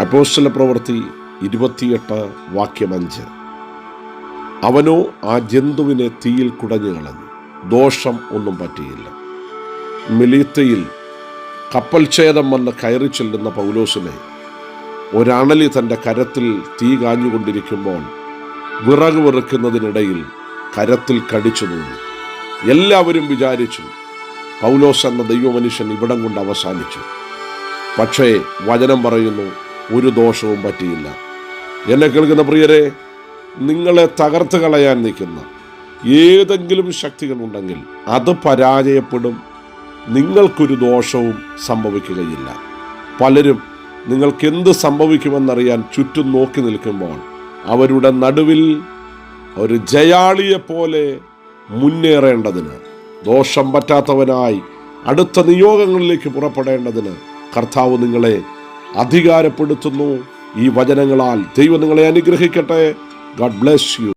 അപ്പോസ്റ്റല പ്രവൃത്തി ഇരുപത്തിയെട്ട് വാക്യമഞ്ച് അവനോ ആ ജന്തുവിനെ തീയിൽ കുടഞ്ഞു കളഞ്ഞു. ദോഷം ഒന്നും പറ്റിയില്ല. മിലീത്തയിൽ കപ്പൽ ഛേദം വന്ന് കയറി ചെല്ലുന്ന പൗലോസിനെ ഒരണലി തന്റെ കരത്തിൽ തീ കാഞ്ഞുകൊണ്ടിരിക്കുമ്പോൾ വിറക് വെറുക്കുന്നതിനിടയിൽ കരത്തിൽ കടിച്ചു തോന്നി എല്ലാവരും വിചാരിച്ചു പൗലോസ് എന്ന ദൈവമനുഷ്യൻ ഇവിടം കൊണ്ട് അവസാനിച്ചു. പക്ഷേ വചനം പറയുന്നു ഒരു ദോഷവും പറ്റിയില്ല. എന്നെ കേൾക്കുന്ന പ്രിയരെ നിങ്ങളെ തകർത്ത് കളയാൻ നിൽക്കുന്ന ഏതെങ്കിലും ശക്തികളുണ്ടെങ്കിൽ അത് പരാജയപ്പെടും. നിങ്ങൾക്കൊരു ദോഷവും സംഭവിക്കുകയില്ല. പലരും നിങ്ങൾക്കെന്ത് സംഭവിക്കുമെന്നറിയാൻ ചുറ്റും നോക്കി നിൽക്കുമ്പോൾ അവരുടെ നടുവിൽ ഒരു ജയാളിയെ പോലെ മുന്നേറേണ്ടതിന് ദോഷം പറ്റാത്തവനായി അടുത്ത നിയോഗങ്ങളിലേക്ക് പുറപ്പെടേണ്ടതിന് കർത്താവ് നിങ്ങളെ അധികാരപ്പെടുത്തുന്നു. ഈ വചനങ്ങളാൽ ദൈവം നിങ്ങളെ അനുഗ്രഹിക്കട്ടെ. Garh bless you